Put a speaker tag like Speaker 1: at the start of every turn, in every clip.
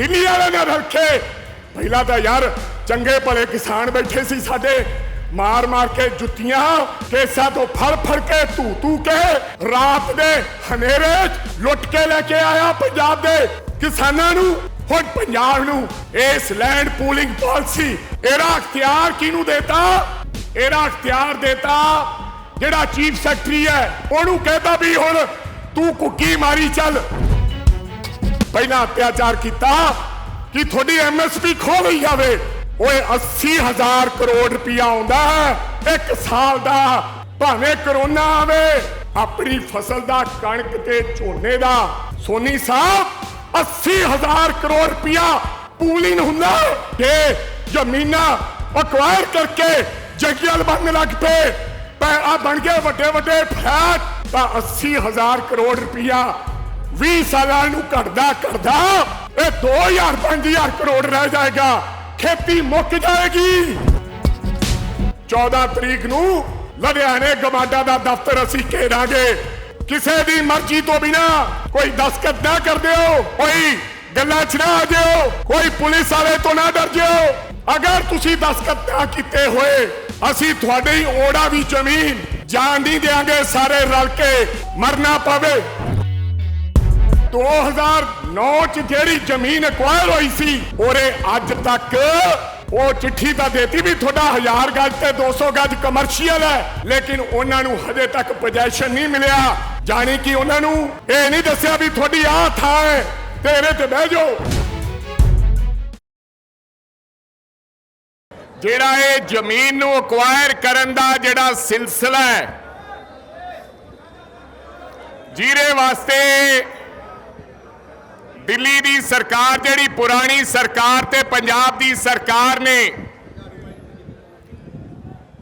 Speaker 1: ਦਿੱਲੀ ਵਾਲੇ ਨੇ ਰੱਖੇ ਪਹਿਲਾਂ ਤਾਂ ਯਾਰ ਚੰਗੇ ਭਲੇ ਕਿਸਾਨ ਬੈਠੇ ਸੀ ਸਾਡੇ। ਮਾਰ ਮਾਰ ਕੇ ਜੁੱਤੀਆਂ ਕੇਸਾਂ ਤੋਂ ਫੜ ਫੜ ਕੇ ਧੂ ਧੂ ਕੇ ਰਾਤ ਦੇ ਹਨੇਰੇ ਲੁੱਟ ਕੇ ਲੈ ਕੇ ਆਇਆ ਪੰਜਾਬ ਦੇ ਕਿਸਾਨਾਂ ਨੂੰ, ਹੁਣ ਪੰਜਾਬ ਨੂੰ। ਇਸ ਲੈਂਡ ਪੂਲਿੰਗ ਪਾਲਿਸੀ ਇਹਦਾ ਅਖਤਿਆਰ ਕਿਹਨੂੰ ਦੇਤਾ? ਇਹਦਾ ਅਖਤਿਆਰ ਦੇਤਾ ਜਿਹੜਾ ਚੀਫ ਸੈਕਟਰੀ ਹੈ। ਉਹਨੂੰ ਕਹਿੰਦਾ ਵੀ ਹੁਣ ਤੂੰ ਕੁੱਕੀ ਮਾਰੀ ਚੱਲ। ਪਹਿਲਾਂ ਅਤਿਆਚਾਰ ਕੀਤਾ ਕਿ ਤੁਹਾਡੀ ਐਮਐਸਪੀ ਖੋ ਲਈ ਜਾਵੇ। ਓਏ 80000 ਕਰੋੜ ਰੁਪਇਆ ਆਉਂਦਾ ਹੈ, ਇੱਕ ਸਾਲ ਦਾ, ਭਾਵੇਂ ਕਰੋਨਾ ਆਵੇ। ਆਪਣੀ ਫਸਲ ਦਾ ਕਣਕ ਤੇ ਝੋਨੇ ਦਾ। ਸੋਨੀ ਸਾਹਿਬ 80000 ਕਰੋੜ ਰੁਪਇਆ ਪੂਲਿੰਗ ਹੁੰਦਾ ਕਿ ਜ਼ਮੀਨਾਂ ਅਕਵਾਇਰ ਕਰਕੇ ਜੰਗਲ ਬਣਨ ਲੱਗ ਪਏ। ਪੈ ਆ ਬਣ ਗਏ ਵੱਡੇ ਵੱਡੇ ਫਲੈਟ, ਤਾਂ 80000 ਕਰੋੜ ਰੁਪਇਆ 20 ਸਾਲਾਂ ਨੂੰ ਘਟਦਾ ਘਟਦਾ ਇਹ 2000 5000 ਕਰੋੜ ਰਹਿ ਜਾਏਗਾ। ਖੇਤੀ ਮੁੱਕ ਜਾਏਗੀ। 14 ਤਰੀਕ ਨੂੰ ਲੁਧਿਆਣੇ ਗਮਾਡਾ ਦਾ ਦਫ਼ਤਰ ਅਸੀਂ ਘੇਰਾਂਗੇ। ਕਿਸੇ ਦੀ ਮਰਜ਼ੀ ਤੋਂ ਬਿਨਾ ਕੋਈ ਦਸਖਤ ਨਾ ਕਰ ਦਿਓ, ਕੋਈ ਗੱਲਾਂ 'ਚ ਨਾ ਆ ਜਿਓ ਕੋਈ ਪੁਲਿਸ ਵਾਲੇ ਤੋਂ ਨਾ ਡਰ ਜਿਓ। ਅਗਰ ਤੁਸੀਂ ਦਸਖਤ ਨਾ ਕੀਤੇ ਹੋਏ, ਅਸੀਂ ਤੁਹਾਡੇ ਹੀ ਓੜਾ ਵੀ ਜ਼ਮੀਨ ਜਾਣ ਨਹੀਂ ਦੇਾਂਗੇ ਸਾਰੇ ਰਲ ਕੇ ਮਰਨਾ ਪਵੇ। 2009 ਚ ਜਿਹੜੀ ਜ਼ਮੀਨ ਐਕਵਾਇਰ ਹੋਈ ਸੀ ਔਰੇ ਅੱਜ ਤੱਕ ਉਹ ਚਿੱਠੀ ਤਾਂ ਦੇਤੀ ਵੀ ਤੁਹਾਡਾ 1000 ਗਜ ਤੇ 200 ਗਜ ਕਮਰਸ਼ੀਅਲ ਹੈ, ਲੇਕਿਨ ਉਹਨਾਂ ਨੂੰ ਹਜੇ ਤੱਕ ਪੋਜੀਸ਼ਨ ਨਹੀਂ ਮਿਲਿਆ। ਜਾਣੀ ਕਿ ਉਹਨਾਂ ਨੂੰ ਇਹ ਨਹੀਂ ਦੱਸਿਆ ਵੀ ਤੁਹਾਡੀ ਆਹ ਥਾਂ ਹੈ ਤੇ ਇਹਦੇ ਤੇ ਬਹਿ ਜਾਓ। ਜਿਹੜਾ ਇਹ ਜ਼ਮੀਨ ਨੂੰ ਅਕਵਾਇਰ ਕਰਨ ਦਾ ਜਿਹੜਾ ਸਿਲਸਿਲਾ ਹੈ ਜਿਹਦੇ ਵਾਸਤੇ ਦਿੱਲੀ ਦੀ ਸਰਕਾਰ ਜਿਹੜੀ ਪੁਰਾਣੀ ਸਰਕਾਰ ਤੇ ਪੰਜਾਬ ਦੀ ਸਰਕਾਰ ਨੇ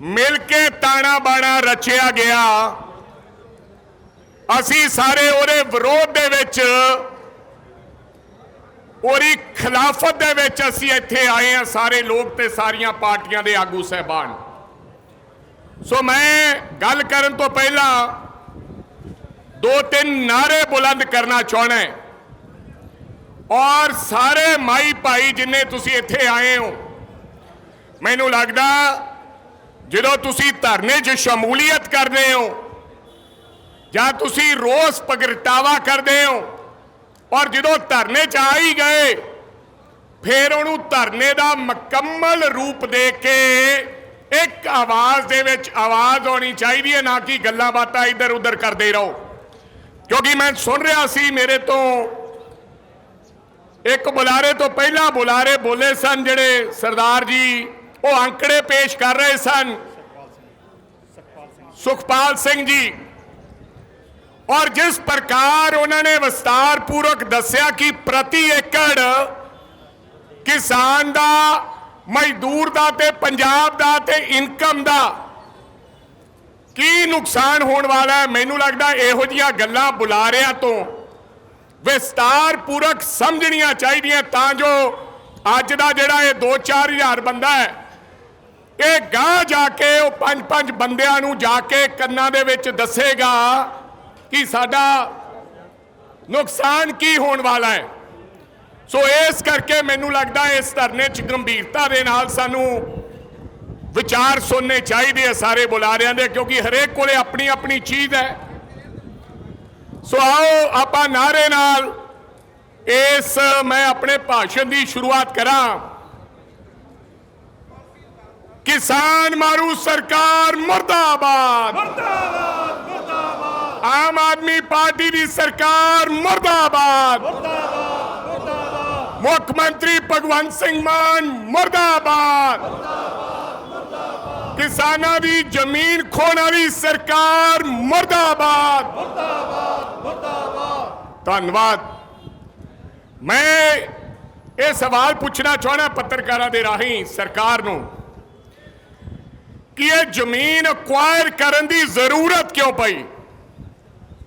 Speaker 1: ਮਿਲ ਕੇ ਤਾਣਾ ਬਾਣਾ ਰਚਿਆ ਗਿਆ, ਅਸੀਂ ਸਾਰੇ ਉਹਦੇ ਵਿਰੋਧ ਦੇ ਵਿੱਚ, ਉਹਦੀ ਖਿਲਾਫਤ ਦੇ ਵਿੱਚ ਅਸੀਂ ਇੱਥੇ ਆਏ ਆ ਸਾਰੇ ਲੋਕ ਤੇ ਸਾਰੀਆਂ ਪਾਰਟੀਆਂ ਦੇ ਆਗੂ ਸਹਿਬਾਨ। ਸੋ ਮੈਂ ਗੱਲ ਕਰਨ ਤੋਂ ਪਹਿਲਾਂ ਦੋ ਤਿੰਨ ਨਾਰੇ ਬੁਲੰਦ ਕਰਨਾ ਚਾਹਣਾ ਔਰ ਸਾਰੇ ਮਾਈ ਭਾਈ ਜਿੰਨੇ ਤੁਸੀਂ ਇੱਥੇ ਆਏ ਹੋ, ਮੈਨੂੰ ਲੱਗਦਾ ਜਦੋਂ ਤੁਸੀਂ ਧਰਨੇ 'ਚ ਸ਼ਮੂਲੀਅਤ ਕਰਦੇ ਹੋ ਜਾਂ ਤੁਸੀਂ ਰੋਸ ਪ੍ਰਗਟਾਵਾ ਕਰਦੇ ਹੋ, ਔਰ ਜਦੋਂ ਧਰਨੇ 'ਚ ਆ ਹੀ ਗਏ, ਫਿਰ ਉਹਨੂੰ ਧਰਨੇ ਦਾ ਮੁਕੰਮਲ ਰੂਪ ਦੇ ਕੇ ਇੱਕ ਆਵਾਜ਼ ਦੇ ਵਿੱਚ ਆਵਾਜ਼ ਹੋਣੀ ਚਾਹੀਦੀ ਹੈ, ਨਾ ਕਿ ਗੱਲਾਂ ਬਾਤਾਂ ਇੱਧਰ ਉੱਧਰ ਕਰਦੇ ਰਹੋ। ਕਿਉਂਕਿ ਮੈਂ ਸੁਣ ਰਿਹਾ ਸੀ ਮੇਰੇ ਤੋਂ ਇੱਕ ਬੁਲਾਰੇ ਤੋਂ ਪਹਿਲਾਂ ਬੁਲਾਰੇ ਬੋਲੇ ਸਨ ਜਿਹੜੇ ਸਰਦਾਰ ਜੀ, ਉਹ ਅੰਕੜੇ ਪੇਸ਼ ਕਰ ਰਹੇ ਸਨ। ਸੁਖਪਾਲ ਸਿੰਘ ਜੀ। ਔਰ ਜਿਸ ਪ੍ਰਕਾਰ ਉਹਨਾਂ ਨੇ ਵਿਸਤਾਰ ਪੂਰਵਕ ਦੱਸਿਆ ਕਿ ਪ੍ਰਤੀ ਏਕੜ ਕਿਸਾਨ ਦਾ, ਮਜ਼ਦੂਰ ਦਾ ਤੇ ਪੰਜਾਬ ਦਾ ਤੇ ਇਨਕਮ ਦਾ ਕੀ ਨੁਕਸਾਨ ਹੋਣ ਵਾਲਾ ਹੈ, ਮੈਨੂੰ ਲੱਗਦਾ ਇਹੋ ਜੀਆਂ ਗੱਲਾਂ ਬੁਲਾਰਿਆਂ ਤੋਂ ਵਿਸਤਾਰ ਪੂਰਕ ਸਮਝਣੀਆਂ ਚਾਹੀਦੀਆਂ ਤਾਂ ਜੋ ਅੱਜ ਦਾ ਜਿਹੜਾ ਇਹ 2-4000 ਬੰਦਾ ਹੈ, ਇਹ ਗਾਂ ਜਾ ਕੇ ਉਹ ਪੰਜ ਪੰਜ ਬੰਦਿਆਂ ਨੂੰ ਜਾ ਕੇ ਕੰਨਾਂ ਦੇ ਵਿੱਚ ਦੱਸੇਗਾ ਕਿ ਸਾਡਾ ਨੁਕਸਾਨ ਕੀ ਹੋਣ ਵਾਲਾ ਹੈ। ਸੋ ਇਸ ਕਰਕੇ ਮੈਨੂੰ ਲੱਗਦਾ ਇਸ ਧਰਨੇ 'ਚ ਗੰਭੀਰਤਾ ਦੇ ਨਾਲ ਸਾਨੂੰ ਵਿਚਾਰ ਸੁਣਨੇ ਚਾਹੀਦੇ ਆ ਸਾਰੇ ਬੁਲਾਰਿਆਂ ਦੇ, ਕਿਉਂਕਿ ਹਰੇਕ ਕੋਲੇ ਆਪਣੀ ਆਪਣੀ ਚੀਜ਼ ਹੈ। ਸੋ ਆਓ ਆਪਾਂ ਨਾਰੇ ਨਾਲ ਇਸ ਮੈਂ ਆਪਣੇ ਭਾਸ਼ਣ ਦੀ ਸ਼ੁਰੂਆਤ ਕਰਾਂ ਕਿਸਾਨ ਮਾਰੂ ਸਰਕਾਰ ਮਰਦਾਬਾਦ ਮਰਦਾਬਾਦ ਮਰਦਾਬਾਦ ਆਮ ਆਦਮੀ ਪਾਰਟੀ ਦੀ ਸਰਕਾਰ ਮਰਦਾਬਾਦ ਮਰਦਾਬਾਦ ਮਰਦਾਬਾਦ ਮੁੱਖ ਮੰਤਰੀ ਭਗਵੰਤ ਸਿੰਘ ਮਾਨ ਮਰਦਾਬਾਦ ਕਿਸਾਨਾਂ ਦੀ ਜ਼ਮੀਨ ਖੋਣ ਵਾਲੀ ਸਰਕਾਰ ਮਰਦਾਬਾਦ ਧੰਨਵਾਦ। ਮੈਂ ਇਹ ਸਵਾਲ ਪੁੱਛਣਾ ਚਾਹਣਾ ਪੱਤਰਕਾਰਾਂ ਦੇ ਰਾਹੀਂ ਸਰਕਾਰ ਨੂੰ ਕਿ ਇਹ ਜ਼ਮੀਨ ਅਕਵਾਇਰ ਕਰਨ ਦੀ ਜ਼ਰੂਰਤ ਕਿਉਂ ਪਈ?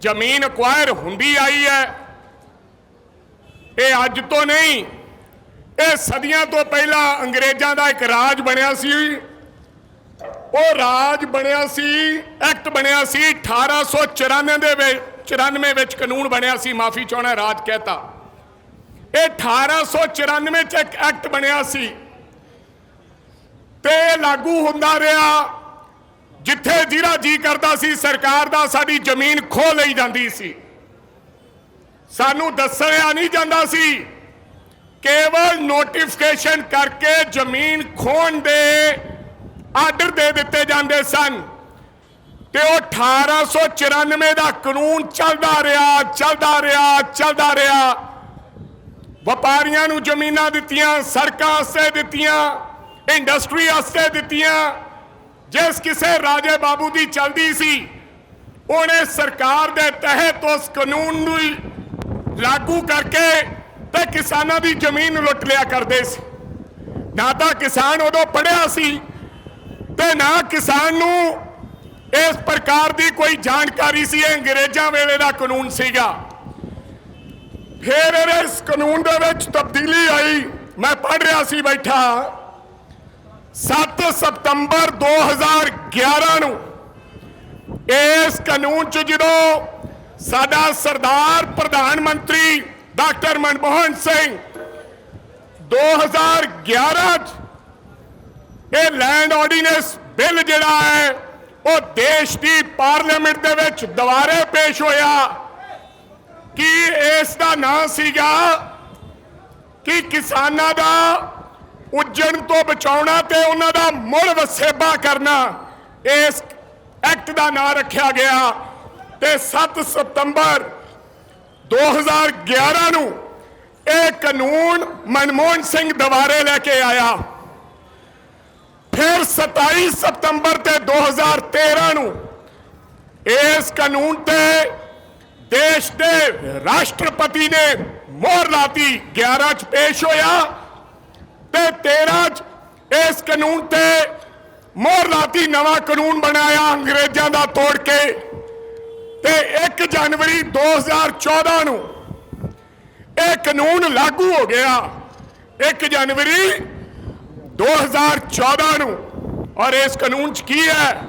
Speaker 1: ਜ਼ਮੀਨ ਅਕਵਾਇਰ ਹੁੰਦੀ ਆਈ ਹੈ। ਇਹ ਅੱਜ ਤੋਂ ਨਹੀਂ, ਇਹ ਸਦੀਆਂ ਤੋਂ ਪਹਿਲਾਂ ਅੰਗਰੇਜ਼ਾਂ ਦਾ ਇੱਕ ਰਾਜ ਬਣਿਆ ਸੀ। ਉਹ ਰਾਜ ਬਣਿਆ ਸੀ, ਐਕਟ ਬਣਿਆ ਸੀ 1894 ਦੇ ਵਿੱਚ। 94 ਵਿੱਚ ਕਾਨੂੰਨ ਬਣਿਆ ਸੀ, ਮਾਫੀ ਚਾਹਣਾ ਰਾਜ ਕਹਿਤਾ। ਇਹ 1894 ਚ ਇੱਕ ਐਕਟ ਬਣਿਆ ਸੀ। ਤੇ ਲਾਗੂ ਹੁੰਦਾ ਰਿਹਾ, ਜਿੱਥੇ ਜਿਹੜਾ ਜੀ ਕਰਦਾ ਸੀ, ਸਰਕਾਰ ਦਾ ਸਾਡੀ ਜ਼ਮੀਨ ਖੋਹ ਲਈ ਜਾਂਦੀ ਸੀ। ਸਾਨੂੰ ਦੱਸਿਆ ਨਹੀਂ ਜਾਂਦਾ ਸੀ, ਕੇਵਲ ਨੋਟੀਫਿਕੇਸ਼ਨ ਕਰਕੇ ਜ਼ਮੀਨ ਖੋਣ ਦੇ ਆਰਡਰ ਦੇ ਦਿੱਤੇ ਜਾਂਦੇ ਸਨ। ਤੇ ਉਹ 1894 ਦਾ ਕਾਨੂੰਨ ਚੱਲਦਾ ਰਿਹਾ ਚੱਲਦਾ ਰਿਹਾ ਚੱਲਦਾ ਰਿਹਾ। ਵਪਾਰੀਆਂ ਨੂੰ ਜ਼ਮੀਨਾਂ ਦਿੱਤੀਆਂ, ਸੜਕਾਂ ਵਾਸਤੇ ਦਿੱਤੀਆਂ, ਇੰਡਸਟਰੀ ਵਾਸਤੇ ਦਿੱਤੀਆਂ। ਜਿਸ ਕਿਸੇ ਰਾਜੇ ਬਾਬੂ ਦੀ ਚੱਲਦੀ ਸੀ, ਉਹਨੇ ਸਰਕਾਰ ਦੇ ਤਹਿਤ ਉਸ ਕਾਨੂੰਨ ਨੂੰ ਲਾਗੂ ਕਰਕੇ ਤੇ ਕਿਸਾਨਾਂ ਦੀ ਜ਼ਮੀਨ ਲੁੱਟ ਲਿਆ ਕਰਦੇ ਸੀ। ਨਾ ਤਾਂ ਕਿਸਾਨ ਉਦੋਂ ਪੜਿਆ ਸੀ ਤੇ ਨਾ ਕਿਸਾਨ ਨੂੰ ਇਸ ਪ੍ਰਕਾਰ ਦੀ ਕੋਈ ਜਾਣਕਾਰੀ ਸੀ, ਇਹ ਅੰਗਰੇਜ਼ਾਂ ਵੇਲੇ ਦਾ ਕਾਨੂੰਨ ਸੀਗਾ। ਫਿਰ ਇਹਦੇ ਇਸ ਕਾਨੂੰਨ ਦੇ ਵਿੱਚ ਤਬਦੀਲੀ ਆਈ। ਮੈਂ ਪੜ੍ਹ ਰਿਹਾ ਸੀ, ਬੈਠਾ। 7 ਸਤੰਬਰ 2011 ਨੂੰ ਇਸ ਕਾਨੂੰਨ ਚ ਜਦੋਂ ਸਾਡਾ ਸਰਦਾਰ ਪ੍ਰਧਾਨ ਮੰਤਰੀ ਡਾਕਟਰ ਮਨਮੋਹਨ ਸਿੰਘ 2011 ਚ ਇਹ ਲੈਂਡ ਆਰਡੀਨੈਂਸ ਬਿੱਲ ਜਿਹੜਾ ਹੈ ਉਹ ਦੇਸ਼ ਦੀ ਪਾਰਲੀਮੈਂਟ ਦੇ ਵਿੱਚ ਦੁਬਾਰੇ ਪੇਸ਼ ਹੋਇਆ। ਕਿ ਇਸ ਦਾ ਨਾਂ ਸੀਗਾ? ਕਿ ਕਿਸਾਨਾਂ ਦਾ ਉੱਜਣ ਤੋਂ ਬਚਾਉਣਾ ਤੇ ਉਹਨਾਂ ਦਾ ਮੁੜ ਵਸੇਬਾ ਕਰਨਾ, ਇਸ ਐਕਟ ਦਾ ਨਾਂ ਰੱਖਿਆ ਗਿਆ ਤੇ 7 ਸਤੰਬਰ 2011 ਨੂੰ ਇਹ ਕਾਨੂੰਨ ਮਨਮੋਹਨ ਸਿੰਘ ਦੁਬਾਰੇ ਲੈ ਕੇ ਆਇਆ। 27 ਸਤੰਬਰ ਤੇ 2013 ਨੂੰ ਇਸ ਕਾਨੂੰਨ ਤੇ ਦੇਸ਼ ਦੇ ਰਾਸ਼ਟਰਪਤੀ ਨੇ ਮੋਹਰ ਲਾਤੀ। 11 ਚ ਪੇਸ਼ ਹੋਇਆ ਤੇ 13 ਚ ਇਸ ਕਾਨੂੰਨ ਤੇ ਮੋਹਰ ਲਾਤੀ। ਨਵਾਂ ਕਾਨੂੰਨ ਬਣਾਇਆ ਅੰਗਰੇਜ਼ਾਂ ਦਾ ਤੋੜ ਕੇ ਤੇ 1 ਜਨਵਰੀ 2014 ਨੂੰ ਇਹ ਕਾਨੂੰਨ ਲਾਗੂ ਹੋ ਗਿਆ। 1 ਜਨਵਰੀ 2014 ਨੂੰ ਔਰ ਇਸ ਕਾਨੂੰਨ ਚ ਕੀ ਹੈ?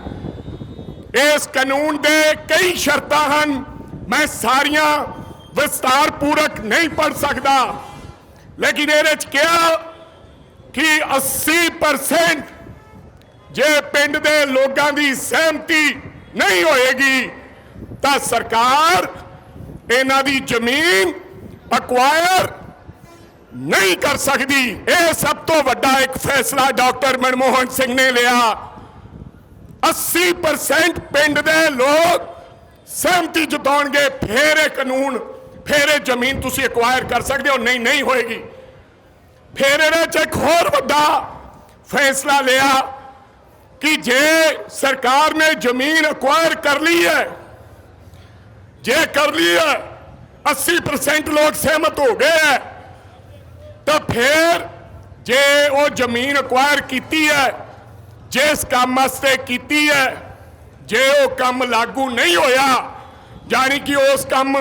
Speaker 1: ਇਸ ਕਾਨੂੰਨ ਦੇ ਕਈ ਸ਼ਰਤਾਂ ਹਨ। ਮੈਂ ਸਾਰੀਆਂ ਵਿਸਤਾਰ ਪੂਰਕ ਨਹੀਂ ਪੜ ਸਕਦਾ। ਲੇਕਿਨ ਇਹਦੇ ਚ ਕਿਹਾ ਕਿ 80% ਜੇ ਪਿੰਡ ਦੇ ਲੋਕਾਂ ਦੀ ਸਹਿਮਤੀ ਨਹੀਂ ਹੋਏਗੀ, ਤਾਂ ਸਰਕਾਰ ਇਹਨਾਂ ਦੀ ਜ਼ਮੀਨ ਅਕਵਾਇਰ ਨਹੀਂ ਕਰ ਸਕਦੀ। ਇਹ ਸਭ ਤੋਂ ਵੱਡਾ ਇੱਕ ਫੈਸਲਾ ਡਾਕਟਰ ਮਨਮੋਹਨ ਸਿੰਘ ਨੇ ਲਿਆ। 80% ਪਿੰਡ ਦੇ ਲੋਕ ਸਹਿਮਤੀ ਜਤਾਉਣਗੇ, ਫੇਰ ਇਹ ਕਾਨੂੰਨ, ਫੇਰ ਇਹ ਜ਼ਮੀਨ ਤੁਸੀਂ ਐਕਵਾਇਰ ਕਰ ਸਕਦੇ ਹੋ, ਨਹੀਂ ਨਹੀਂ ਹੋਏਗੀ। ਫੇਰ ਇਹਦੇ ਚ ਇੱਕ ਹੋਰ ਵੱਡਾ ਫੈਸਲਾ ਲਿਆ ਕਿ ਜੇ ਸਰਕਾਰ ਨੇ ਜ਼ਮੀਨ ਐਕਵਾਇਰ ਕਰ ਲਈ ਹੈ, ਜੇ ਕਰ ਲਈ ਹੈ 80% ਲੋਕ ਸਹਿਮਤ ਹੋ ਗਏ ਹੈ ਤਾਂ ਫੇਰ ਜੇ ਉਹ ਜ਼ਮੀਨ ਐਕਵਾਇਰ ਕੀਤੀ ਹੈ ਜਿਸ ਕੰਮ ਵਾਸਤੇ ਕੀਤੀ ਹੈ, ਜੇ ਉਹ ਕੰਮ ਲਾਗੂ ਨਹੀਂ ਹੋਇਆ ਜਾਨੀ ਕਿ ਉਸ ਕੰਮ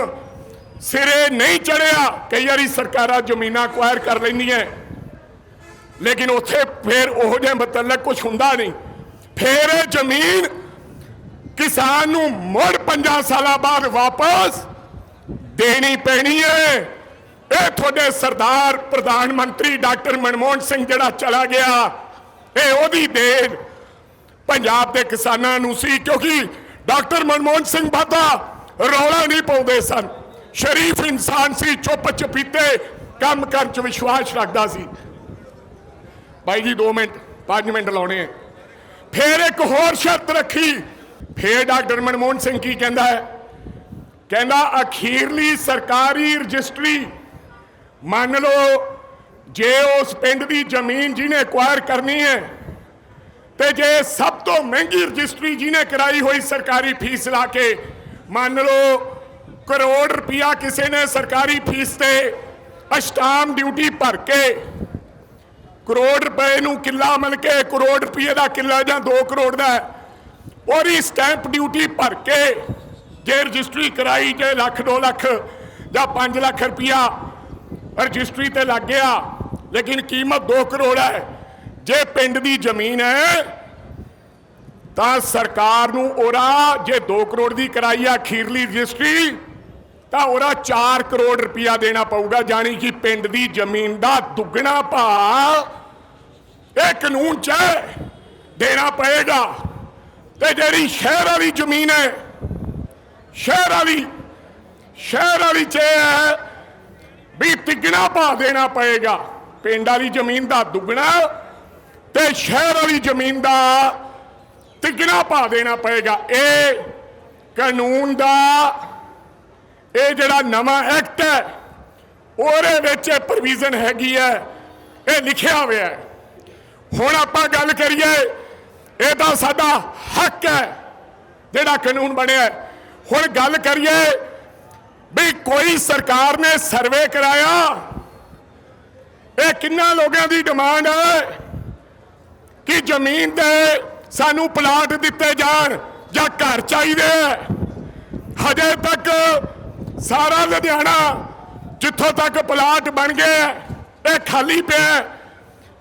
Speaker 1: ਸਿਰੇ ਨਹੀਂ ਚੜਿਆ, ਕਈ ਵਾਰੀ ਸਰਕਾਰਾਂ ਜ਼ਮੀਨਾਂ ਐਕਵਾਇਰ ਕਰ ਲੈਂਦੀਆਂ ਲੇਕਿਨ ਉੱਥੇ ਫਿਰ ਉਹ ਜਿਹੇ ਮਤਲਬ ਕੁਝ ਹੁੰਦਾ ਨਹੀਂ। ਫੇਰ ਇਹ ਜ਼ਮੀਨ ਕਿਸਾਨ ਨੂੰ ਮੁੜ 5 ਸਾਲਾਂ ਬਾਅਦ ਵਾਪਸ ਦੇਣੀ ਪੈਣੀ ਹੈ। ਇਹ ਤੁਹਾਡੇ ਸਰਦਾਰ ਪ੍ਰਧਾਨ ਮੰਤਰੀ ਡਾਕਟਰ ਮਨਮੋਹਨ ਸਿੰਘ ਜਿਹੜਾ ਚਲਾ ਗਿਆ, ਇਹ ਉਹਦੀ ਦੇਣ ਪੰਜਾਬ ਦੇ ਕਿਸਾਨਾਂ ਨੂੰ ਸੀ, ਕਿਉਂਕਿ ਡਾਕਟਰ ਮਨਮੋਹਨ ਸਿੰਘ ਬਾਦਾ ਰੌਲਾ ਨਹੀਂ ਪਾਉਂਦੇ ਸਨ। ਸ਼ਰੀਫ ਇਨਸਾਨ ਸੀ ਚੁੱਪ ਚਪੀਤੇ ਕੰਮ ਕਰਨ ਚ ਵਿਸ਼ਵਾਸ ਰੱਖਦਾ ਸੀ। ਭਾਈ ਜੀ 2 ਮਿੰਟ 5 ਮਿੰਟ ਲਾਉਣੇ ਆ। ਫੇਰ ਇੱਕ ਹੋਰ ਸ਼ਰਤ ਰੱਖੀ। ਫੇਰ ਡਾਕਟਰ ਮਨਮੋਹਨ ਸਿੰਘ ਕੀ ਕਹਿੰਦਾ ਹੈ? ਕਹਿੰਦਾ, ਅਖੀਰਲੀ ਸਰਕਾਰੀ ਰਜਿਸਟਰੀ ਮੰਨ ਲਓ, ਜੇ ਉਸ ਪਿੰਡ ਦੀ ਜ਼ਮੀਨ ਜਿਹਨੇ ਐਕਵਾਇਰ ਕਰਨੀ ਹੈ, ਤੇ ਜੇ ਸਭ ਤੋਂ ਮਹਿੰਗੀ ਰਜਿਸਟਰੀ ਜਿਹਨੇ ਕਰਾਈ ਹੋਈ ਸਰਕਾਰੀ ਫੀਸ ਲਾ ਕੇ, ਮੰਨ ਲਓ, ਕਰੋੜ ਰੁਪਇਆ ਕਿਸੇ ਨੇ ਸਰਕਾਰੀ ਫੀਸ ਤੇ ਅਸ਼ਟਾਮ ਡਿਊਟੀ ਭਰ ਕੇ, ਕਰੋੜ ਰੁਪਏ ਨੂੰ ਕਿੱਲਾ ਮੰਨ ਕੇ, ਕਰੋੜ ਰੁਪਏ ਦਾ ਕਿੱਲਾ ਜਾਂ 2 ਕਰੋੜ ਦਾ, ਉਹਦੀ ਸਟੈਂਪ ਡਿਊਟੀ ਭਰ ਕੇ, ਜੇ ਰਜਿਸਟਰੀ ਕਰਾਈ, ਜੇ ਲੱਖ 2 ਲੱਖ ਜਾਂ 5 ਲੱਖ ਰੁਪਇਆ ਰਜਿਸਟਰੀ ਤੇ ਲੱਗ ਗਿਆ, ਲੇਕਿਨ ਕੀਮਤ 2 ਕਰੋੜ ਹੈ। ਜੇ ਪਿੰਡ ਦੀ ਜ਼ਮੀਨ ਹੈ, ਤਾਂ ਸਰਕਾਰ ਨੂੰ ਉਹਦਾ ਜੇ 2 ਕਰੋੜ ਦੀ ਕਰਾਈ ਆ ਖੀਰਲੀ ਰਜਿਸਟਰੀ, ਤਾਂ ਉਹਦਾ 4 ਕਰੋੜ ਰੁਪਇਆ ਦੇਣਾ ਪਊਗਾ, ਜਾਣੀ ਕਿ ਪਿੰਡ ਦੀ ਜ਼ਮੀਨ ਦਾ ਦੁੱਗਣਾ ਭਾਅ ਇਹ ਕਾਨੂੰਨ ਚ ਦੇਣਾ ਪਏਗਾ। ਤੇ ਜਿਹੜੀ ਸ਼ਹਿਰ ਵਾਲੀ ਜ਼ਮੀਨ ਹੈ, ਸ਼ਹਿਰ ਵਾਲੀ ਸ਼ਹਿਰ ਵਾਲੀ ਚ ਇਹ ਹੈ ਵੀ ਤਿੱਗਣਾ ਭਾਅ ਦੇਣਾ ਪਏਗਾ। ਪਿੰਡ ਵਾਲੀ ਜ਼ਮੀਨ ਦਾ ਦੁੱਗਣਾ ਤੇ ਸ਼ਹਿਰ ਵਾਲੀ ਜ਼ਮੀਨ ਦਾ ਤਿੱਗਣਾ ਭਾਅ ਦੇਣਾ ਪਏਗਾ। ਇਹ ਕਾਨੂੰਨ ਦਾ, ਇਹ ਜਿਹੜਾ ਨਵਾਂ ਐਕਟ ਹੈ, ਉਹਦੇ ਵਿੱਚ ਇਹ ਪ੍ਰੋਵੀਜ਼ਨ ਹੈਗੀ ਹੈ, ਇਹ ਲਿਖਿਆ ਹੋਇਆ ਹੈ। ਹੁਣ ਆਪਾਂ ਗੱਲ ਕਰੀਏ ਇਹ ਤਾਂ ਸਾਡਾ ਹੱਕ ਹੈ, ਜਿਹੜਾ ਕਾਨੂੰਨ ਬਣਿਆ ਹੁਣ ਗੱਲ ਕਰੀਏ ਵੀ ਕੋਈ ਸਰਕਾਰ ਨੇ ਸਰਵੇ ਕਰਾਇਆ। ਇਹ ਕਿੰਨਾ ਲੋਕਾਂ ਦੀ ਡਿਮਾਂਡ ਹੈ ਕਿ ਜ਼ਮੀਨ ਤੇ ਸਾਨੂੰ ਪਲਾਟ ਦਿੱਤੇ ਜਾਣ ਜਾਂ ਘਰ ਚਾਹੀਦੇ ਹੈ। ਹਜੇ ਤੱਕ ਸਾਰਾ ਲੁਧਿਆਣਾ ਜਿੱਥੋਂ ਤੱਕ ਪਲਾਟ ਬਣ ਗਏ ਇਹ ਖਾਲੀ ਪਿਆ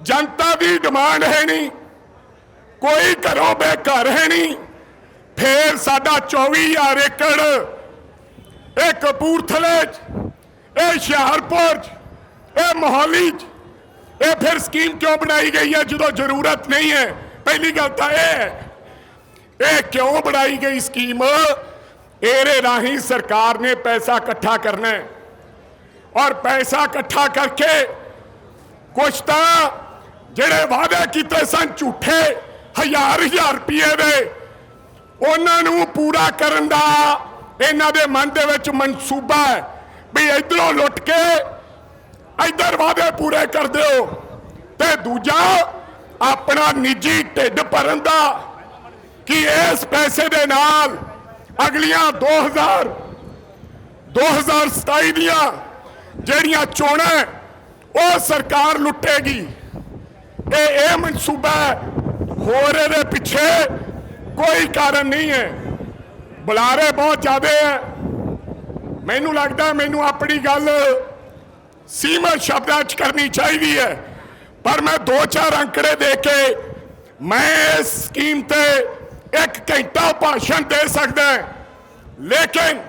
Speaker 1: ਜਨਤਾ ਦੀ ਡਿਮਾਂਡ ਹੈ ਨਹੀਂ। ਕੋਈ ਘਰੋਂ ਬੇਘਰ ਹੈ ਨਹੀਂ। ਫੇਰ ਸਾਡਾ 24000 ਏਕੜ ਇਹ ਕਪੂਰਥਲੇ 'ਚ, ਇਹ ਹੁਸ਼ਿਆਰਪੁਰ 'ਚ, ਇਹ ਮੋਹਾਲੀ 'ਚ, ਇਹ ਫਿਰ ਸਕੀਮ ਕਿਉਂ ਬਣਾਈ ਗਈ ਹੈ ਜਦੋਂ ਜ਼ਰੂਰਤ ਨਹੀਂ ਹੈ? ਪਹਿਲੀ ਗੱਲ ਤਾਂ ਇਹ ਹੈ, ਇਹ ਕਿਉਂ ਬਣਾਈ ਗਈ ਸਕੀਮ? ਇਹਦੇ ਰਾਹੀਂ ਸਰਕਾਰ ਨੇ ਪੈਸਾ ਇਕੱਠਾ ਕਰਨਾ ਹੈ। ਔਰ ਪੈਸਾ ਇਕੱਠਾ ਕਰਕੇ ਕੁਛ ਤਾਂ ਜਿਹੜੇ ਵਾਅਦੇ ਕੀਤੇ ਸਨ ਝੂਠੇ, ਹਜ਼ਾਰ ਹਜ਼ਾਰ ਰੁਪਏ ਦੇ, ਉਹਨਾਂ ਨੂੰ ਪੂਰਾ ਕਰਨ ਦਾ ਇਹਨਾਂ ਦੇ ਮਨ ਦੇ ਵਿੱਚ ਮਨਸੂਬਾ ਹੈ ਵੀ ਇਧਰੋਂ ਲੁੱਟ ਕੇ ਇਧਰ ਵਾਅਦੇ ਪੂਰੇ ਕਰ ਦਿਓ। ਤੇ ਦੂਜਾ, ਆਪਣਾ ਨਿੱਜੀ ਢਿੱਡ ਭਰਨ ਦਾ ਕਿ ਇਸ ਪੈਸੇ ਦੇ ਨਾਲ ਅਗਲੀਆਂ 2000 2027 ਦੀਆਂ ਜਿਹੜੀਆਂ ਚੋਣਾਂ ਉਹ ਸਰਕਾਰ ਲੁੱਟੇਗੀ। ਇਹ ਇਹ ਮਨਸੂਬਾ ਹੋਰ ਇਹਦੇ ਪਿੱਛੇ ਕੋਈ ਕਾਰਨ ਨਹੀਂ ਹੈ। ਬੁਲਾਰੇ ਬਹੁਤ ਜ਼ਿਆਦੇ ਹੈ ਮੈਨੂੰ ਲੱਗਦਾ ਮੈਨੂੰ ਆਪਣੀ ਗੱਲ ਸੀਮਤ ਸ਼ਬਦਾਂ 'ਚ ਕਰਨੀ ਚਾਹੀਦੀ ਹੈ ਪਰ ਮੈਂ ਦੋ ਚਾਰ ਅੰਕੜੇ ਦੇ ਕੇ ਮੈਂ ਇਸ ਸਕੀਮ ਤੇ ਇੱਕ ਘੰਟਾ ਭਾਸ਼ਣ ਦੇ ਸਕਦਾ ਲੇਕਿਨ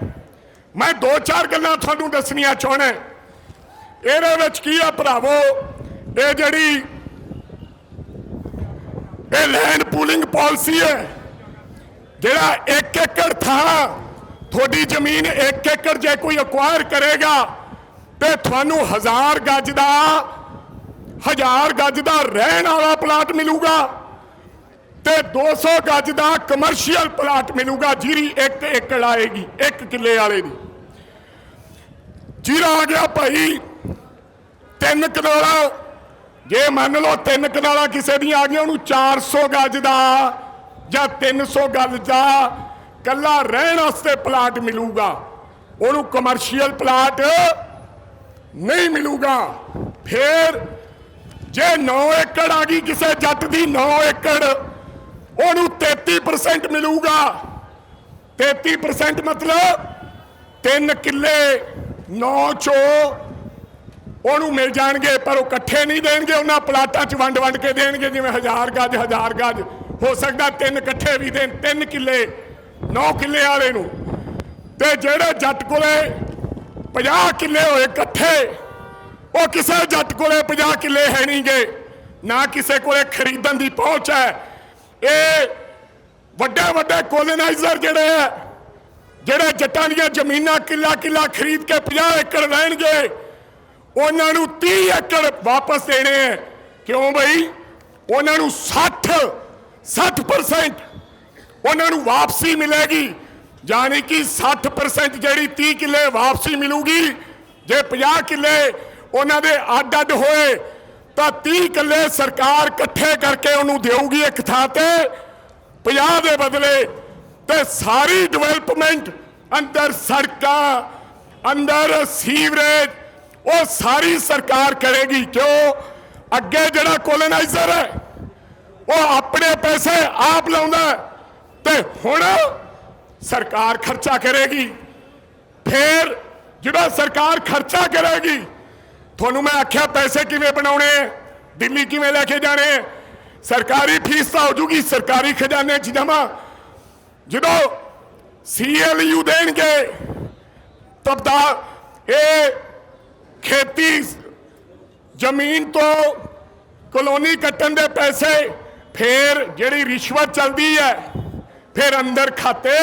Speaker 1: ਮੈਂ ਦੋ ਚਾਰ ਗੱਲਾਂ ਤੁਹਾਨੂੰ ਦੱਸਣੀਆਂ ਚਾਹਣਾ ਇਹਦੇ ਵਿੱਚ ਕੀ ਆ ਭਰਾਵੋ, ਇਹ ਜਿਹੜੀ ਇਹ ਲੈਂਡ ਪੂਲਿੰਗ ਪਾਲਿਸੀ ਹੈ ਜਿਹੜਾ 1 ਏਕੜ ਥਾਂ, ਤੁਹਾਡੀ ਜ਼ਮੀਨ 1 ਏਕੜ ਜੇ ਕੋਈ ਅਕਵਾਇਰ ਕਰੇਗਾ, ਤੇ ਤੁਹਾਨੂੰ 1000 ਗੱਜ ਦਾ 1000 ਗੱਜ ਦਾ ਰਹਿਣ ਵਾਲਾ ਪਲਾਟ ਮਿਲੂਗਾ, ਤੇ 200 ਗੱਜ ਦਾ ਕਮਰਸ਼ੀਅਲ ਪਲਾਟ ਮਿਲੂਗਾ ਜਿਹੜੀ 1 ਏਕੜ ਆਏਗੀ 1 ਕਿੱਲੇ ਵਾਲੇ ਦੀ। ਜੀਰਾ ਆ ਗਿਆ ਭਾਈ, ਤਿੰਨ ਕਨਾਲਾਂ, ਜੇ ਮੰਨ ਲਓ ਤਿੰਨ ਕਨਾਲਾਂ ਕਿਸੇ ਦੀਆਂ ਆ ਗਈਆਂ, ਉਹਨੂੰ 400 ਗੱਜ ਦਾ ਜਾਂ 300 ਗੱਜ ਦਾ ਕੱਲਾ ਰਹਿਣ ਵਾਸਤੇ ਪਲਾਟ ਮਿਲੂਗਾ। ਉਹਨੂੰ ਕਮਰਸ਼ੀਅਲ ਪਲਾਟ ਨਹੀਂ ਮਿਲੂਗਾ। ਫਿਰ ਜੇ 9 ਏਕੜ ਆ ਗਈ ਕਿਸੇ ਜੱਟ ਦੀ 9 ਏਕੜ, ਉਹਨੂੰ 33% ਮਿਲੂਗਾ। 33% ਮਤਲਬ 3 ਕਿੱਲੇ 9 ਚੋ ਉਹਨੂੰ ਮਿਲ ਜਾਣਗੇ, ਪਰ ਉਹ ਇਕੱਠੇ ਨਹੀਂ ਦੇਣਗੇ, ਉਹਨਾਂ ਪਲਾਟਾਂ 'ਚ ਵੰਡ ਵੰਡ ਕੇ ਦੇਣਗੇ, ਜਿਵੇਂ ਹਜ਼ਾਰ ਗੱਜ ਹਜ਼ਾਰ ਗੱਜ। ਹੋ ਸਕਦਾ ਤਿੰਨ ਇਕੱਠੇ ਵੀ ਦੇਣ, ਤਿੰਨ ਕਿੱਲੇ, ਨੌ ਕਿੱਲੇ ਵਾਲੇ ਨੂੰ। ਤੇ ਜਿਹੜੇ ਜੱਟ ਕੋਲੇ 50 ਕਿੱਲੇ ਹੋਏ ਇਕੱਠੇ, ਉਹ ਕਿਸੇ ਜੱਟ ਕੋਲੇ 50 ਕਿੱਲੇ ਹੈ ਨਹੀਂਗੇ ਨਾ ਕਿਸੇ ਕੋਲੇ ਖਰੀਦਣ ਦੀ ਪਹੁੰਚ ਹੈ। ਇਹ ਵੱਡੇ ਵੱਡੇ ਕੋਲੋਨਾਈਜ਼ਰ ਜਿਹੜੇ ਹੈ ਜਿਹੜੇ ਜੱਟਾਂ ਦੀਆਂ ਜ਼ਮੀਨਾਂ ਕਿੱਲਾ ਕਿੱਲਾ ਖਰੀਦ ਕੇ 50 ਏਕੜ ਲੈਣਗੇ, ਉਹਨਾਂ ਨੂੰ 30 ਏਕੜ ਵਾਪਸ ਦੇਣੇ ਹੈ। ਕਿਉਂ ਬਈ? ਉਹਨਾਂ ਨੂੰ 60 60% ਉਹਨਾਂ ਨੂੰ ਵਾਪਸੀ ਮਿਲੇਗੀ, ਯਾਨੀ ਕਿ 60% ਜਿਹੜੀ 30 ਕਿੱਲੇ ਵਾਪਸੀ ਮਿਲੂਗੀ, ਜੇ 50 ਕਿੱਲੇ ਉਹਨਾਂ ਦੇ ਅੱਡ ਅੱਡ ਹੋਏ, ਤਾਂ 30 ਕਿੱਲੇ ਸਰਕਾਰ ਇਕੱਠੇ ਕਰਕੇ ਉਹਨੂੰ ਦੇਊਗੀ ਇੱਕ ਥਾਂ ਤੇ 50 ਦੇ ਬਦਲੇ ਤੇ ਸਾਰੀ ਡਿਵੈਲਪਮੈਂਟ ਅੰਦਰ ਸੜਕਾਂ, ਅੰਦਰ ਸੀਵਰੇਜ ਉਹ ਸਾਰੀ ਸਰਕਾਰ ਕਰੇਗੀ। ਕਿਉਂ? ਅੱਗੇ ਜਿਹੜਾ ਕੋਲੋਨਾਈਜ਼ਰ ਹੈ ਉਹ ਆਪਣੇ ਪੈਸੇ ਆਪ ਲਾਉਂਦਾ ਤੇ ਹੁਣ ਸਰਕਾਰ ਖਰਚਾ ਕਰੇਗੀ। ਫਿਰ ਜਿਹੜਾ ਸਰਕਾਰ ਖਰਚਾ ਕਰੇਗੀ ਤੁਹਾਨੂੰ ਮੈਂ ਆਖਿਆ ਪੈਸੇ ਕਿਵੇਂ ਬਣਾਉਣੇ ਹੈ, ਦਿੱਲੀ ਕਿਵੇਂ ਲੈ ਕੇ ਜਾਣੇ ਸਰਕਾਰੀ ਫੀਸ ਤਾਂ ਹੋ ਜੂਗੀ ਸਰਕਾਰੀ ਖਜ਼ਾਨੇ 'ਚ ਜਮਾ ਜਦੋਂ ਸੀਐਲਯੂ ਦੇਣਗੇ ਤਬਦਾ ਇਹ ਖੇਤੀ ਜ਼ਮੀਨ ਤੋਂ ਕਲੋਨੀ ਕੱਟਣ ਦੇ ਪੈਸੇ ਫਿਰ ਜਿਹੜੀ ਰਿਸ਼ਵਤ ਚੱਲਦੀ ਹੈ, ਫਿਰ ਅੰਦਰ ਖਾਤੇ।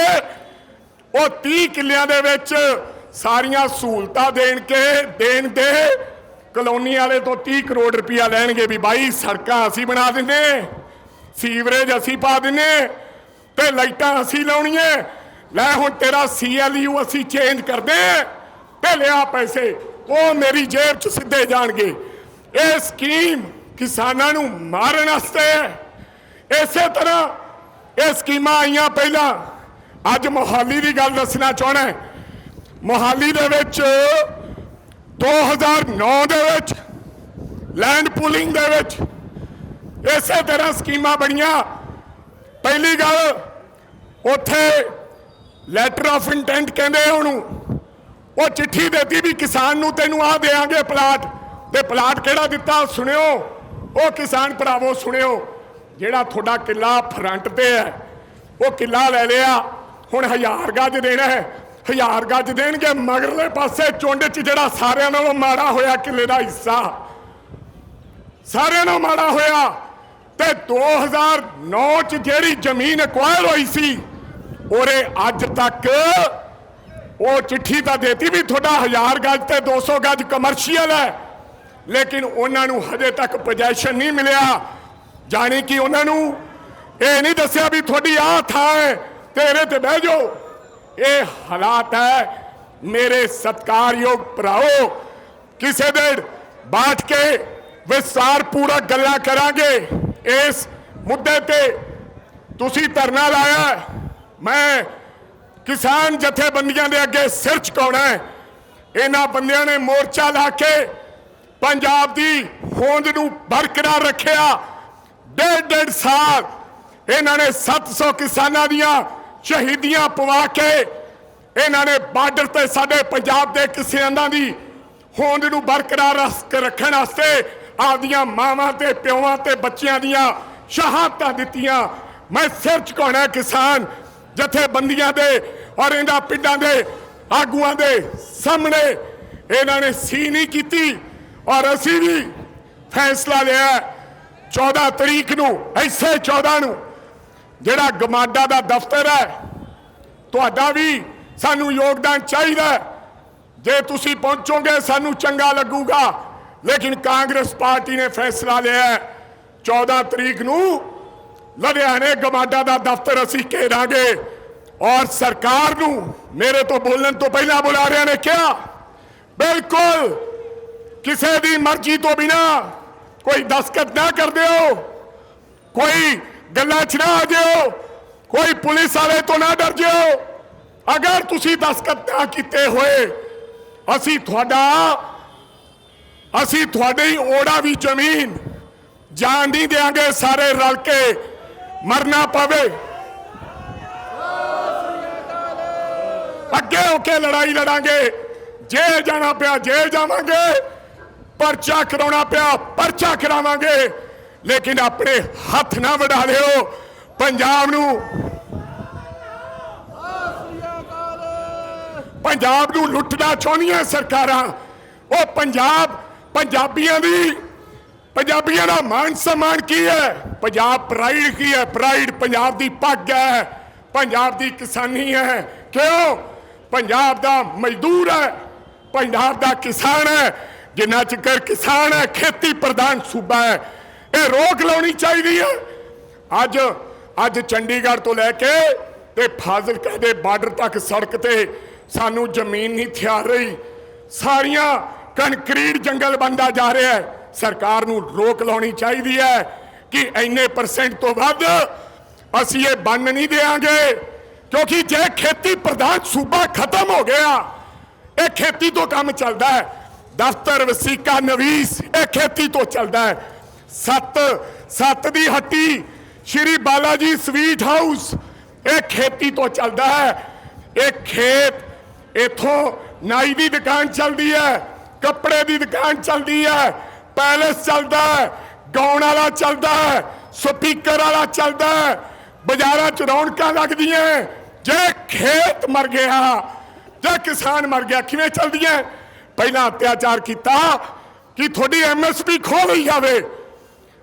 Speaker 1: ਉਹ 30 ਕਿੱਲਿਆਂ ਦੇ ਵਿੱਚ ਸਾਰੀਆਂ ਸਹੂਲਤਾਂ ਦੇਣ ਕੇ, ਦੇਣ ਦੇ ਕਲੋਨੀ ਵਾਲੇ ਤੋਂ 30 ਕਰੋੜ ਰੁਪਇਆ ਲੈਣਗੇ ਵੀ ਬਾਈ ਸੜਕਾਂ ਅਸੀਂ ਬਣਾ ਦਿੰਨੇ, ਸੀਵਰੇਜ ਅਸੀਂ ਪਾ ਦਿੰਨੇ ਤੇ ਲਾਈਟਾਂ ਅਸੀਂ ਲਾਉਣੀਆਂ। ਲੈ ਹੁਣ ਤੇਰਾ ਸੀਐਲਯੂ ਅਸੀਂ ਚੇਂਜ ਕਰਦੇ ਤੇ ਲਿਆ ਪੈਸੇ, ਉਹ ਮੇਰੀ ਜੇਬ 'ਚ ਸਿੱਧੇ ਜਾਣਗੇ। ਇਹ ਸਕੀਮ ਕਿਸਾਨਾਂ ਨੂੰ ਮਾਰਨ ਵਾਸਤੇ ਹੈ। ਇਸੇ ਤਰ੍ਹਾਂ ਇਹ ਸਕੀਮਾਂ ਆਈਆਂ ਪਹਿਲਾਂ। ਅੱਜ ਮੋਹਾਲੀ ਦੀ ਗੱਲ ਦੱਸਣਾ ਚਾਹਣਾ ਮੋਹਾਲੀ ਦੇ ਵਿੱਚ 2009 ਦੇ ਵਿੱਚ ਲੈਂਡ ਪੂਲਿੰਗ ਦੇ ਵਿੱਚ ਇਸੇ ਤਰ੍ਹਾਂ ਸਕੀਮਾਂ ਬਣੀਆਂ। ਪਹਿਲੀ ਗੱਲ, ਉੱਥੇ ਲੈਟਰ ਆਫ ਇੰਟੈਂਟ ਕਹਿੰਦੇ ਉਹਨੂੰ। ਉਹ ਚਿੱਠੀ ਦਿੱਤੀ ਵੀ ਕਿਸਾਨ ਨੂੰ ਤੈਨੂੰ ਆ ਦੇਾਂਗੇ ਪਲਾਟ। ਤੇ ਪਲਾਟ ਕਿਹੜਾ ਦਿੱਤਾ? ਸੁਣਿਓ। ਉਹ ਕਿਸਾਨ ਭਰਾਵੋ, ਸੁਣਿਓ। ਜਿਹੜਾ ਤੁਹਾਡਾ ਕਿੱਲਾ ਫਰੰਟ ਤੇ ਹੈ, ਉਹ ਕਿੱਲਾ ਲੈ ਲਿਆ। ਹੁਣ ਹਜ਼ਾਰ ਗੱਜ ਦੇਣਾ ਹੈ। ਹਜ਼ਾਰ ਗੱਜ ਦੇਣਗੇ, ਮਗਰਲੇ ਪਾਸੇ ਚੁੰਡ 'ਚ ਜਿਹੜਾ ਸਾਰਿਆਂ ਨਾਲੋਂ ਮਾੜਾ ਹੋਇਆ ਕਿੱਲੇ ਦਾ ਹਿੱਸਾ। ਸਾਰਿਆਂ ਨਾਲੋਂ ਮਾੜਾ ਹੋਇਆ। ਤੇ 2009 ਚ ਜਿਹੜੀ ਜ਼ਮੀਨ ਐਕਵਾਇਰ ਹੋਈ ਸੀ ਉਹਰੇ ਅੱਜ ਤੱਕ ਉਹ ਚਿੱਠੀ ਤਾਂ ਦੇਤੀ ਵੀ ਤੁਹਾਡਾ 1000 ਗੱਜ ਤੇ 200 ਗੱਜ ਕਮਰਸ਼ੀਅਲ ਹੈ। ਲੇਕਿਨ ਉਹਨਾਂ ਨੂੰ ਹਜੇ ਤੱਕ ਪੋਜੈਸ਼ਨ ਨਹੀਂ ਮਿਲਿਆ। ਜਾਣੀ ਕਿ ਉਹਨਾਂ ਨੂੰ ਇਹ ਨਹੀਂ ਦੱਸਿਆ ਵੀ ਤੁਹਾਡੀ ਆਹ ਥਾਂ ਹੈ, ਤੇਰੇ ਤੇ ਬਹਿ ਜਾਓ। ਇਹ ਹਾਲਾਤ ਹੈ, ਮੇਰੇ ਸਤਕਾਰਯੋਗ ਭਰਾਓ, ਕਿਸੇ ਦਿਨ ਬਾਟ ਕੇ ਵਿਸਤਾਰ ਪੂਰਾ ਗੱਲਾਂ ਕਰਾਂਗੇ। ਇਸ ਮੁੱਦੇ ਤੇ ਤੁਸੀਂ ਧਰਨਾ ਲਾਇਆ ਮੈਂ ਕਿਸਾਨ ਜਥੇਬੰਦੀਆਂ ਦੇ ਅੱਗੇ ਸਿਰ ਝੁਕਾਉਣਾ ਇਹਨਾਂ ਬੰਦਿਆਂ ਨੇ ਮੋਰਚਾ ਲਾ ਕੇ ਪੰਜਾਬ ਦੀ ਹੋਂਦ ਨੂੰ ਬਰਕਰਾਰ ਰੱਖਿਆ। ਡੇਢ ਡੇਢ ਸਾਲ ਇਹਨਾਂ ਨੇ 700 ਕਿਸਾਨਾਂ ਦੀਆਂ ਸ਼ਹੀਦੀਆਂ ਪਵਾ ਕੇ ਇਹਨਾਂ ਨੇ ਬਾਰਡਰ ਤੇ ਸਾਡੇ ਪੰਜਾਬ ਦੇ ਕਿਸਾਨਾਂ ਦੀ ਹੋਂਦ ਨੂੰ ਬਰਕਰਾਰ ਰੱਖ- ਰੱਖਣ ਵਾਸਤੇ ਆਪਦੀਆਂ ਮਾਵਾਂ ਤੇ ਪਿਓਾਂ ਤੇ ਬੱਚਿਆਂ ਦੀਆਂ ਸ਼ਹਾਦਤਾਂ ਦਿੱਤੀਆਂ। ਮੈਂ ਸਿਰ ਝੁਕਾਉਣਾ ਕਿਸਾਨ ਜਥੇਬੰਦੀਆਂ ਦੇ ਔਰ ਇਹਨਾਂ ਪਿੰਡਾਂ ਦੇ ਆਗੂਆਂ ਦੇ ਸਾਹਮਣੇ। ਇਹਨਾਂ ਨੇ ਸੀ ਨਹੀਂ ਕੀਤੀ ਔਰ ਅਸੀਂ ਵੀ ਫੈਸਲਾ ਲਿਆ 14 ਤਰੀਕ ਨੂੰ ਐਸੇ 14 ਨੂੰ ਜਿਹੜਾ ਗਮਾਡਾ ਦਾ ਦਫ਼ਤਰ ਹੈ ਤੁਹਾਡਾ ਵੀ ਸਾਨੂੰ ਯੋਗਦਾਨ ਚਾਹੀਦਾ ਜੇ ਤੁਸੀਂ ਪਹੁੰਚੋਗੇ ਸਾਨੂੰ ਚੰਗਾ ਲੱਗੂਗਾ। ਲੇਕਿਨ ਕਾਂਗਰਸ ਪਾਰਟੀ ਨੇ ਫੈਸਲਾ ਲਿਆ ਹੈ, 14 ਤਰੀਕ ਨੂੰ ਲੁਧਿਆਣੇ ਗਮਾਡਾ ਦਾ ਦਫ਼ਤਰ ਅਸੀਂ ਘੇਰਾਂਗੇ। ਔਰ ਸਰਕਾਰ ਨੂੰ ਮੇਰੇ ਤੋਂ ਬੋਲਣ ਤੋਂ ਪਹਿਲਾਂ ਬੁਲਾਰਿਆਂ ਨੇ ਕਿਹਾ ਬਿਲਕੁਲ ਕਿਸੇ ਦੀ ਮਰਜ਼ੀ ਤੋਂ ਬਿਨਾ ਕੋਈ ਦਸਖਤ ਨਾ ਕਰ ਦਿਓ ਕੋਈ ਗੱਲਾਂ 'ਚ ਨਾ ਆ ਜਿਓ ਕੋਈ ਪੁਲਿਸ ਵਾਲੇ ਤੋਂ ਨਾ ਡਰ ਜਿਓ ਅਗਰ ਤੁਸੀਂ ਦਸਖਤ ਨਾ ਕੀਤੇ ਹੋਏ ਅਸੀਂ ਤੁਹਾਡਾ ਅਸੀਂ ਤੁਹਾਡੀ ਓੜਾ ਵੀ ਜ਼ਮੀਨ ਜਾਣ ਨਹੀਂ ਦੇਾਂਗੇ ਸਾਰੇ ਰਲ ਕੇ ਮਰਨਾ ਪਵੇ ਅੱਗੇ ਹੋ ਕੇ ਲੜਾਈ ਲੜਾਂਗੇ ਜੇ ਜਾਣਾ ਪਿਆ ਜੇ ਜਾਵਾਂਗੇ ਪਰਚਾ ਕਰਾਉਣਾ ਪਿਆ, ਪਰਚਾ ਕਰਾਵਾਂਗੇ। ਲੇਕਿਨ ਆਪਣੇ ਹੱਥ ਨਾ ਵਡਾ ਲਿਓ ਪੰਜਾਬ ਨੂੰ ਪੰਜਾਬ ਨੂੰ ਲੁੱਟਣਾ ਚਾਹੁੰਦੀਆਂ ਸਰਕਾਰਾਂ। ਉਹ ਪੰਜਾਬ ਪੰਜਾਬੀਆਂ ਦੀ ਪੰਜਾਬੀਆਂ ਦਾ ਮਾਨ ਸਨਮਾਨ ਕੀ ਹੈ? ਪੰਜਾਬ ਪ੍ਰਾਈਡ ਕੀ ਹੈ? ਪ੍ਰਾਈਡ ਪੰਜਾਬ ਦੀ ਪੱਗ ਹੈ। ਪੰਜਾਬ ਦੀ ਕਿਸਾਨੀ ਹੈ। ਕਿਉਂ? ਪੰਜਾਬ ਦਾ ਮਜ਼ਦੂਰ ਹੈ। ਪੰਜਾਬ ਦਾ ਕਿਸਾਨ ਹੈ। ਜਿੰਨਾ ਚਿਰ ਕਿਸਾਨ ਹੈ, ਖੇਤੀ ਪ੍ਰਧਾਨ ਸੂਬਾ ਹੈ, ਇਹ ਰੋਕ ਲਾਉਣੀ ਚਾਹੀਦੀ ਹੈ। ਅੱਜ ਅੱਜ ਚੰਡੀਗੜ੍ਹ ਤੋਂ ਲੈ ਕੇ ਤੇ ਫਾਜ਼ਿਲਕਾ ਦੇ ਬਾਰਡਰ ਤੱਕ ਸੜਕ ਤੇ ਸਾਨੂੰ ਜ਼ਮੀਨ ਨਹੀਂ ਥਿਆ ਰਹੀ। ਸਾਰੀਆਂ ਕੰਕਰੀਟ ਜੰਗਲ ਬੰਦਾ ਜਾ ਰਿਹਾ ਹੈ। ਸਰਕਾਰ ਨੂੰ ਰੋਕ ਲਾਉਣੀ ਚਾਹੀਦੀ ਹੈ ਕਿ ਇੰਨੇ ਪਰਸੈਂਟ ਤੋਂ ਵੱਧ ਅਸੀਂ ਇਹ ਬੰਨ ਨਹੀਂ ਦੇਾਂਗੇ ਕਿਉਂਕਿ ਜੇ ਖੇਤੀ ਪ੍ਰਧਾਨ ਸੂਬਾ ਖਤਮ ਹੋ ਗਿਆ, ਇਹ ਖੇਤੀ ਤੋਂ ਕੰਮ ਚੱਲਦਾ ਹੈ। ਦਫ਼ਤਰ ਵਸੀਕਾ ਨਵੀਸ, ਇਹ ਖੇਤੀ ਤੋਂ ਚੱਲਦਾ ਹੈ। ਸੱਤ ਸੱਤ ਦੀ ਹੱਟੀ ਸ਼੍ਰੀ ਬਾਲਾ ਜੀ ਸਵੀਟ ਹਾਊਸ, ਇਹ ਖੇਤੀ ਤੋਂ ਚੱਲਦਾ ਹੈ। ਇਹ ਖੇਤ ਇਥੋਂ ਨਾਈ ਦੀ ਦੁਕਾਨ ਚੱਲਦੀ ਹੈ, ਕੱਪੜੇ ਦੀ ਦੁਕਾਨ ਚੱਲਦੀ ਹੈ, ਪੈਲਸ ਚੱਲਦਾ ਹੈ, ਗਾਉਣ ਵਾਲਾ ਚੱਲਦਾ ਹੈ, ਸਪੀਕਰ ਵਾਲਾ ਚੱਲਦਾ ਹੈ, ਬਾਜ਼ਾਰਾਂ 'ਚ ਰੌਣਕਾਂ ਲੱਗਦੀਆਂ ਜੇ ਖੇਤ ਮਰ ਗਿਆ, ਜੇ ਕਿਸਾਨ ਮਰ ਗਿਆ, ਕਿਵੇਂ ਚੱਲਦੀਆਂ ਪਹਿਲਾਂ ਅਤਿਆਚਾਰ ਕੀਤਾ ਕਿ ਤੁਹਾਡੀ ਐਮਐਸਪੀ ਖੋ ਲਈ ਜਾਵੇ।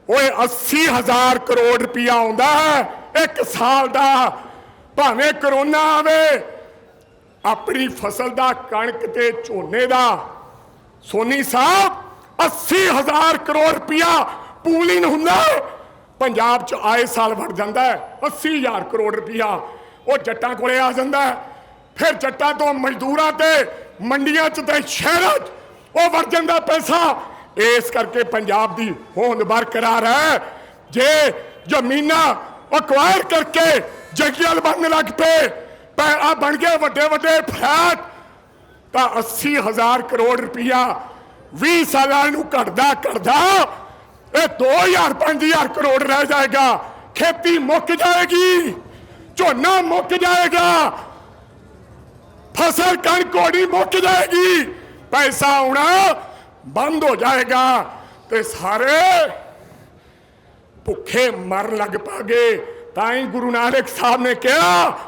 Speaker 1: ਓਏ 80000 ਕਰੋੜ ਰੁਪਇਆ ਆਉਂਦਾ ਹੈ, ਇੱਕ ਸਾਲ ਦਾ। ਭਾਵੇਂ ਕਰੋਨਾ ਆਵੇ, ਆਪਣੀ ਫਸਲ ਦਾ ਕਣਕ ਤੇ ਝੋਨੇ ਦਾ। ਸੋਨੀ ਸਾਹਿਬ 80000 ਕਰੋੜ ਰੁਪਇਆ ਪੂਲਿੰਗ ਹੁੰਦਾ ਪੰਜਾਬ ਚ ਆਏ ਸਾਲ ਵੜ ਜਾਂਦਾ ਹੈ 80000 ਕਰੋੜ ਰੁਪਇਆ ਉਹ ਜੱਟਾਂ ਕੋਲੇ ਆ ਜਾਂਦਾ ਫਿਰ ਜੱਟਾਂ ਤੋਂ ਮਜ਼ਦੂਰਾਂ ਤੇ ਮੰਡੀਆਂ ਚ ਤੇ ਸ਼ਹਿਰਾਂ ਚ। ਉਹ ਵੜ ਦਾ ਪੈਸਾ। ਇਸ ਕਰਕੇ ਪੰਜਾਬ ਦੀ ਹੋਂਦ ਬਰਕਰਾਰ ਹੈ। ਜੇ ਜ਼ਮੀਨਾਂ ਅਕਵਾਇਰ ਕਰਕੇ ਜੰਗਲ ਬਣਨ ਲੱਗ ਪਏ, ਪੈ ਆ ਬਣ ਗਏ ਵੱਡੇ ਵੱਡੇ ਫਲੈਟ, ਤਾਂ 80000 ਕਰੋੜ ਰੁਪਇਆ 20 ਸਾਲਾਂ ਨੂੰ ਘਟਦਾ ਘਟਦਾ ਇਹ 2000 5000 ਕਰੋੜ ਰਹਿ ਜਾਏਗਾ। ਖੇਤੀ ਮੁੱਕ ਜਾਏਗੀ। ਝੋਨਾ ਮੁੱਕ ਜਾਏਗਾ। ਫਸਲ ਕਣਕ ਕੋੜੀ ਮੁੱਕ ਜਾਏਗੀ। ਪੈਸਾ ਆਉਣਾ ਬੰਦ ਹੋ ਜਾਏਗਾ ਤੇ ਸਾਰੇ ਭੁੱਖੇ ਮਰਨ ਲੱਗ ਪਾਗੇ। ਤਾਂ ਹੀ ਗੁਰੂ ਨਾਨਕ ਸਾਹਿਬ ਨੇ ਕਿਹਾ,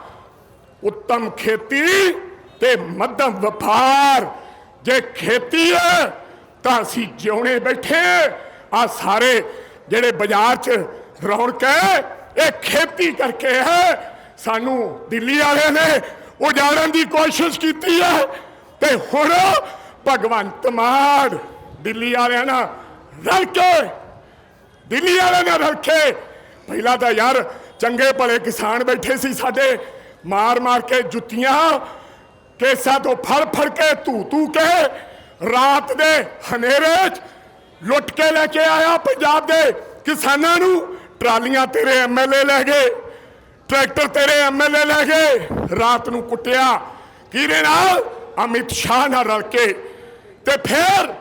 Speaker 1: ਉੱਤਮ ਖੇਤੀ ਤੇ ਮੱਧਮ ਵਪਾਰ। ਜੇ ਖੇਤੀ ਹੈ, ਤਾਂ ਅਸੀਂ ਜਿਉਣੇ ਬੈਠੇ ਆ ਸਾਰੇ ਜਿਹੜੇ ਬਾਜ਼ਾਰ 'ਚ ਰੌਣਕ ਹੈ, ਇਹ ਖੇਤੀ ਕਰਕੇ ਹੈ। ਸਾਨੂੰ ਦਿੱਲੀ ਵਾਲਿਆਂ ਨੇ ਉਜਾੜਨ ਦੀ ਕੋਸ਼ਿਸ਼ ਕੀਤੀ ਹੈ। ਤੇ ਹੁਣ ਭਗਵੰਤ ਮਾਨ ਦਿੱਲੀ ਵਾਲਿਆਂ ਨਾਲ ਰਲ ਕੇ, ਦਿੱਲੀ ਵਾਲਿਆਂ ਨਾਲ ਰਲ ਕੇ, ਪਹਿਲਾਂ ਤਾਂ ਯਾਰ ਚੰਗੇ ਭਲੇ ਕਿਸਾਨ ਬੈਠੇ ਸੀ ਸਾਡੇ, ਮਾਰ ਮਾਰ ਕੇ ਜੁੱਤੀਆਂ, ਕੇਸਾਂ ਤੋਂ ਫੜ ਫੜ ਕੇ ਧੂ ਧੂ ਕੇ ਰਾਤ ਦੇ ਹਨੇਰੇ 'ਚ ਲੁੱਟ ਕੇ ਲੈ ਕੇ ਆਇਆ ਪੰਜਾਬ ਦੇ ਕਿਸਾਨਾਂ ਨੂੰ, ਟਰਾਲੀਆਂ ਤੇਰੇ ਐਮਐਲਏ ਲੈ ਗਏ। ਟਰੈਕਟਰ ਤੇਰੇ ਐਮਐਲਏ ਲੈ ਗਏ ਰਾਤ ਨੂੰ ਕੁੱਟਿਆ। ਕਿਹਦੇ ਨਾਲ? ਅਮਿਤ ਸ਼ਾਹ ਨਾਲ ਰਲ ਕੇ। ਤੇ ਫਿਰ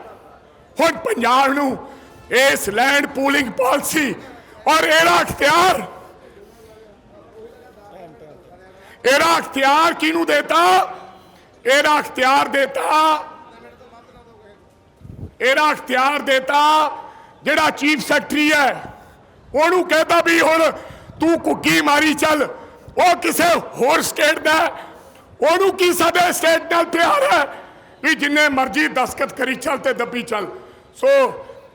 Speaker 1: ਹੁਣ ਪੰਜਾਬ ਨੂੰ ਇਸ ਲੈਂਡ ਪੂਲਿੰਗ ਪਾਲਿਸੀ ਔਰ ਇਹਦਾ ਅਖਤਿਆਰ। ਇਹਦਾ ਅਖਤਿਆਰ ਕਿਹਨੂੰ ਦੇਤਾ? ਇਹਦਾ ਅਖਤਿਆਰ ਦੇਤਾ ਇਹਦਾ ਅਖਤਿਆਰ ਦੇਤਾ ਜਿਹੜਾ ਚੀਫ ਸੈਕਟਰੀ ਹੈ। ਉਹਨੂੰ ਕਹਿੰਦਾ ਵੀ ਹੁਣ ਤੂੰ ਕੁੱਕੀ ਮਾਰੀ ਚੱਲ ਉਹ ਕਿਸੇ ਹੋਰ ਸਟੇਟ ਦਾ ਉਹਨੂੰ ਕੀ ਸਾਡੇ ਸਟੇਟ ਨਾਲ ਪਿਆਰ ਹੈ ਵੀ ਜਿੰਨੇ ਮਰਜ਼ੀ ਦਸਖਤ ਕਰੀ ਚੱਲ ਤੇ ਦੱਬੀ ਚੱਲ ਸੋ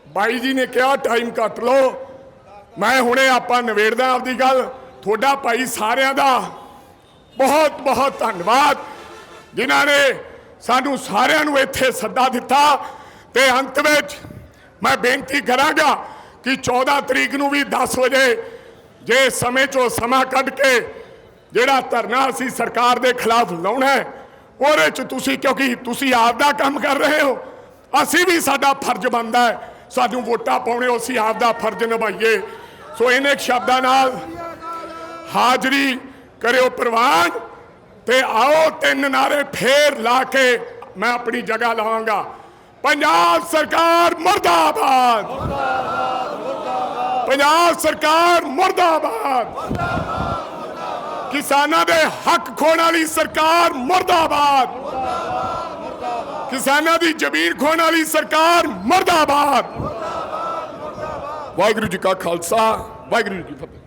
Speaker 1: ਬਾਈ ਜੀ ਨੇ ਕਿਹਾ ਟਾਈਮ ਕੱਟ ਲਓ ਮੈਂ ਹੁਣੇ ਆਪਾਂ ਨਵੇੜਦਾ ਆਪਦੀ ਗੱਲ ਤੁਹਾਡਾ ਭਾਈ ਸਾਰਿਆਂ ਦਾ ਬਹੁਤ ਬਹੁਤ ਧੰਨਵਾਦ ਜਿਨ੍ਹਾਂ ਨੇ ਸਾਨੂੰ ਸਾਰਿਆਂ ਨੂੰ ਇੱਥੇ ਸੱਦਾ ਦਿੱਤਾ ਤੇ ਅੰਤ ਵਿੱਚ ਮੈਂ ਬੇਨਤੀ ਕਰਾਂਗਾ ਕਿ 14 ਤਰੀਕ ਨੂੰ ਵੀ 10 ਵਜੇ ਜੇ ਸਮੇਂ ਚੋਂ ਸਮਾਂ ਕੱਢ ਕੇ ਜਿਹੜਾ ਧਰਨਾ ਅਸੀਂ ਸਰਕਾਰ ਦੇ ਖਿਲਾਫ ਲਾਉਣਾ ਹੈ, ਉਹਦੇ ਚ ਤੁਸੀਂ ਕਿਉਂਕਿ ਤੁਸੀਂ ਆਪ ਦਾ ਕੰਮ ਕਰ ਰਹੇ ਹੋ, ਅਸੀਂ ਵੀ ਸਾਡਾ ਫਰਜ਼ ਬਣਦਾ ਹੈ, ਸਾਨੂੰ ਵੋਟਾਂ ਪਾਉਣੇ, ਅਸੀਂ ਆਪ ਦਾ ਫਰਜ਼ ਨਿਭਾਈਏ। ਸੋ ਇਹਨੇ ਸ਼ਬਦਾਂ ਨਾਲ ਹਾਜ਼ਰੀ ਕਰਿਓ ਪ੍ਰਵਾਨ ਤੇ ਆਓ ਤਿੰਨ ਨਾਰੇ ਫੇਰ ਲਾ ਕੇ ਮੈਂ ਆਪਣੀ ਜਗ੍ਹਾ ਲਾਵਾਂਗਾ। ਪੰਜਾਬ ਸਰਕਾਰ ਮਰਦਾਬਾਦ! ਪੰਜਾਬ ਸਰਕਾਰ ਮਰਦਾਬਾਦ। ਕਿਸਾਨਾਂ ਦੇ ਹੱਕ ਖੋਣ ਵਾਲੀ ਸਰਕਾਰ ਮਰਦਾਬਾਦ। ਕਿਸਾਨਾਂ ਦੀ ਜ਼ਮੀਨ ਖੋਣ ਵਾਲੀ ਸਰਕਾਰ ਮਰਦਾਬਾਦ। ਵਾਹਿਗੁਰੂ ਜੀ ਕਾ ਖਾਲਸਾ ਵਾਹਿਗੁਰੂ ਜੀ ਕੀ ਫਤਿਹ।